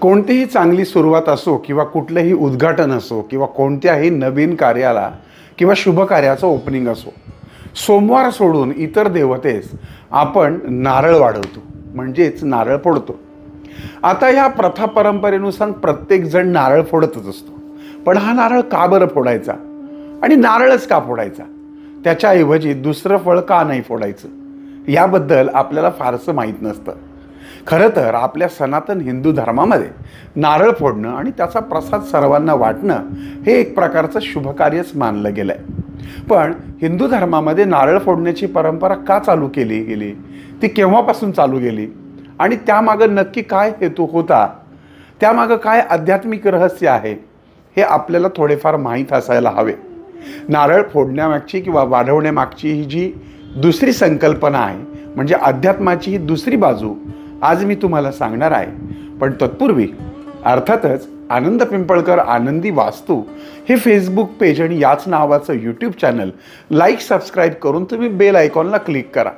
कोणतीही चांगली सुरुवात असो किंवा कुठलंही उद्घाटन असो किंवा कोणत्याही नवीन कार्याला किंवा शुभकार्याचं ओपनिंग असो सोमवार सोडून इतर देवतेस आपण नारळ वाढवतो. म्हणजेच नारळ फोडतो. आता ह्या प्रथा परंपरेनुसार प्रत्येकजण नारळ फोडतच असतो. पण हा नारळ का बरं फोडायचा? आणि नारळच का फोडायचा? त्याच्याऐवजी दुसरं फळ का नाही फोडायचं? याबद्दल आपल्याला फारसं माहीत नसतं. खरं तर आपल्या सनातन हिंदू धर्मामध्ये नारळ फोडणं आणि त्याचा प्रसाद सर्वांना वाटणं हे एक प्रकारचं शुभकार्यच मानलं गेलं आहे पण हिंदू धर्मामध्ये नारळ फोडण्याची परंपरा का चालू केली गेली? ती केव्हापासून चालू गेली? आणि त्यामागं नक्की काय हेतू होता? त्यामागं काय आध्यात्मिक रहस्य आहे? हे आपल्याला थोडेफार माहीत असायला हवे. नारळ फोडण्यामागची किंवा वाढवण्यामागची ही जी दुसरी संकल्पना आहे म्हणजे अध्यात्माची ही दुसरी बाजू आज मी तुम्हाला सांगणार आहे. पण तत्पूर्वी अर्थातच आनंद पिंपळकर आनंदी वास्तू हे फेसबुक पेज आणि याच नावाचं यूट्यूब चॅनल लाईक सबस्क्राईब करून तुम्ही बेल आयकॉनला क्लिक करा.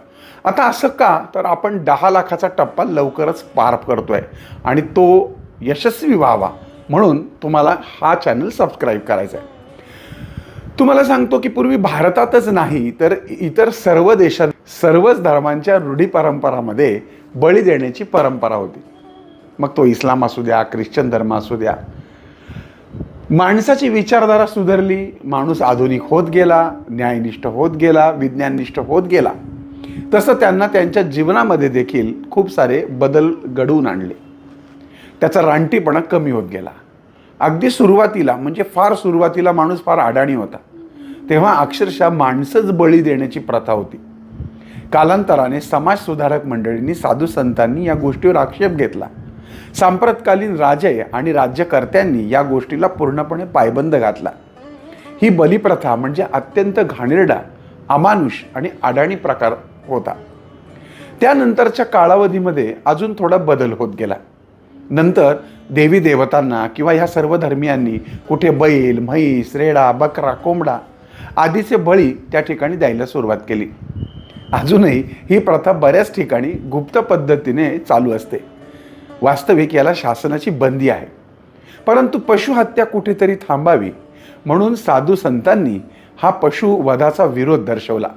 आता असं का? तर आपण दहा लाखाचा टप्पा लवकरच पार करतोय आणि तो यशस्वी व्हावा म्हणून तुम्हाला हा चॅनल सबस्क्राईब करायचा आहे. तुम्हाला सांगतो की पूर्वी भारतातच नाही तर इतर सर्व देशात सर्वच धर्मांच्या रूढी परंपरामध्ये बळी देण्याची परंपरा होती. मग तो इस्लाम असू द्या ख्रिश्चन धर्म असू द्या. माणसाची विचारधारा सुधारली माणूस आधुनिक होत गेला न्यायनिष्ठ होत गेला विज्ञाननिष्ठ होत गेला. तसं त्यांना त्यांच्या जीवनामध्ये देखील खूप सारे बदल घडवून आणले. त्याचा रानटीपणा कमी होत गेला. अगदी सुरुवातीला म्हणजे फार सुरुवातीला माणूस फार अडाणी होता. तेव्हा अक्षरशः माणसंच बळी देण्याची प्रथा होती. कालांतराने समाजसुधारक मंडळींनी साधू संतांनी या गोष्टीवर आक्षेप घेतला. सांप्रतकालीन राजे आणि राज्यकर्त्यांनी या गोष्टीला पूर्णपणे पायबंद घातला. ही बलिप्रथा म्हणजे अत्यंत घाणेरडा अमानुष आणि अडाणी प्रकार होता. त्यानंतरच्या कालावधीमध्ये अजून थोडा बदल होत गेला. नंतर देवी देवतांना किंवा ह्या सर्व धर्मियांनी कुठे बैल म्हैस रेडा बकरा कोंबडा आदीचे बळी त्या ठिकाणी द्यायला सुरुवात केली. अजूनही ही प्रथा बऱ्याच ठिकाणी गुप्त पद्धतीने चालू असते. वास्तविक याला शासनाची बंदी आहे. परंतु पशुहत्या कुठेतरी थांबावी म्हणून साधू संतांनी हा पशुवधाचा विरोध दर्शवला.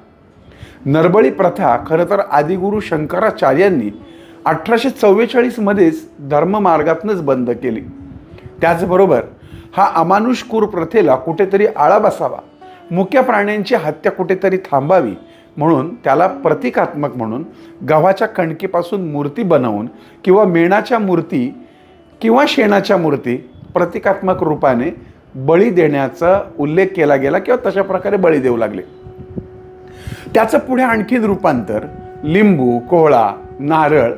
नरबळी प्रथा खरं तर आदिगुरु शंकराचार्यांनी अठराशे चव्वेचाळीसमध्येच धर्ममार्गातूनच बंद केली. त्याचबरोबर हा अमानुष क्रूर प्रथेला कुठेतरी आळा बसावा मुक्या प्राण्यांची हत्या कुठेतरी थांबावी म्हणून त्याला प्रतिकात्मक म्हणून गव्हाच्या कणकीपासून मूर्ती बनवून किंवा मेणाच्या मूर्ती किंवा शेणाच्या मूर्ती प्रतिकात्मक रूपाने बळी देण्याचा उल्लेख केला गेला किंवा तशा प्रकारे बळी देऊ लागले. त्याचं पुढे आणखीन रूपांतर लिंबू कोहळा नारळ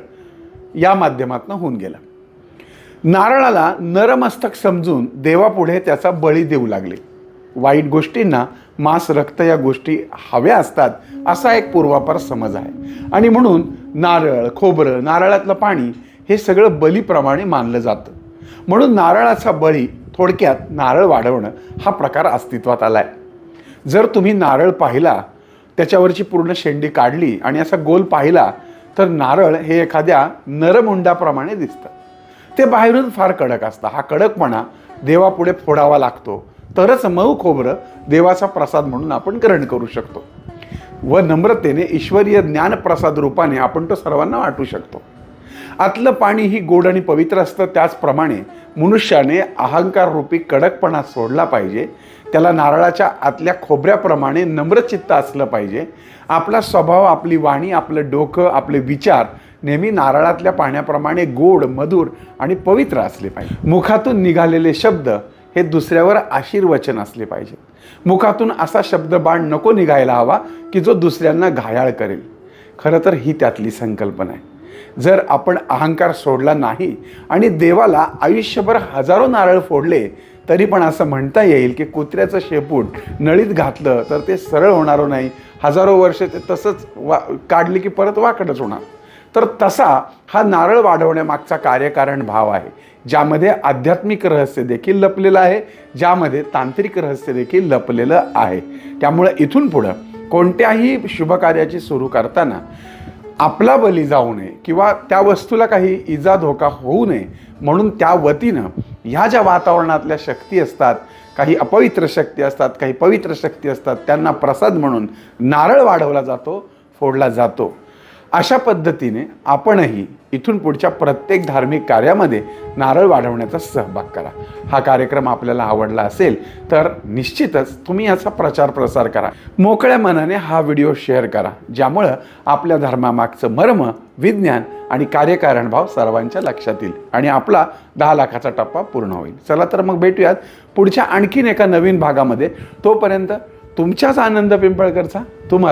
या माध्यमातून होऊन गेला. नारळाला नरमस्तक समजून देवापुढे त्याचा बळी देऊ लागले. वाईट गोष्टींना मांस रक्त या गोष्टी हव्या असतात असा एक पूर्वापार समज आहे. आणि म्हणून नारळ खोबरं नारळातलं पाणी हे सगळं बलीप्रमाणे मानलं जातं. म्हणून नारळाचा बळी थोडक्यात नारळ वाढवणं हा प्रकार अस्तित्वात आला आहे जर तुम्ही नारळ पाहिला त्याच्यावरची पूर्ण शेंडी काढली आणि असा गोल पाहिला तर नारळ हे एखाद्या नरमुंडाप्रमाणे दिसतं. ते बाहेरून फार कडक असतं. हा कडकपणा देवापुढे फोडावा लागतो. तरच मऊ खोबरं देवाचा प्रसाद म्हणून आपण ग्रहण करू शकतो. व नम्रतेने ईश्वरीय ज्ञानप्रसाद रूपाने आपण तो सर्वांना वाटू शकतो. आतलं पाणी ही गोड आणि पवित्र असतं त्याचप्रमाणे मनुष्याने अहंकार रूपी कडकपणा सोडला पाहिजे त्याला नारळाच्या आतल्या खोबऱ्याप्रमाणे नम्रचित्त असलं पाहिजे. आपला स्वभाव आपली वाणी आपलं डोकं आपले विचार नेहमी नारळातल्या पाण्याप्रमाणे गोड मधुर आणि पवित्र असले पाहिजे. मुखातून निघालेले शब्द हे दुसऱ्यावर आशीर्वचन असले पाहिजे. मुखातून असा शब्द बाण नको निघायला हवा की जो दुसऱ्यांना घायाळ करेल. खरं तर ही त्यातली संकल्पना आहे. जर आपण अहंकार सोडला नाही आणि देवाला आयुष्यभर हजारो नारळ फोडले तरी पण असं म्हणता येईल की कुत्र्याचं शेपूट नळीत घातलं तर ते सरळ होणार नाही. हजारो वर्ष ते तसंच वा काढली की परत वाकडच होणार. तर तसा हा नारळ वाढवण्यामागचा कार्यकारण भाव आहे ज्यामध्ये आध्यात्मिक रहस्य देखील लपलेलं आहे ज्यामध्ये तांत्रिक रहस्य देखील लपलेलं आहे. त्यामुळे इथून पुढं कोणत्याही शुभकार्याची सुरू करताना आपला बली जाऊ नये किंवा त्या वस्तूला काही इजा धोका होऊ नये म्हणून त्या वतीनं ह्या ज्या वातावरणातल्या शक्ती असतात काही अपवित्र शक्ती असतात काही पवित्र शक्ती असतात त्यांना प्रसाद म्हणून नारळ वाढवला जातो फोडला जातो. अशा पद्धतीने आपणही इथून पुढच्या प्रत्येक धार्मिक कार्यामध्ये नारळ वाढवण्याचा सहभाग करा. हा कार्यक्रम आपल्याला आवडला असेल तर निश्चितच तुम्ही याचा प्रचार प्रसार करा. मोकळ्या मनाने हा व्हिडिओ शेअर करा ज्यामुळं आपल्या धर्मामागचं मर्म विज्ञान आणि कार्यकारणभाव सर्वांच्या लक्षात येईल आणि आपला दहा लाखाचा टप्पा पूर्ण होईल. चला तर मग भेटूयात पुढच्या आणखीन एका नवीन भागामध्ये. तोपर्यंत तुमच्याच आनंद पिंपळकरचा. तुम्हाला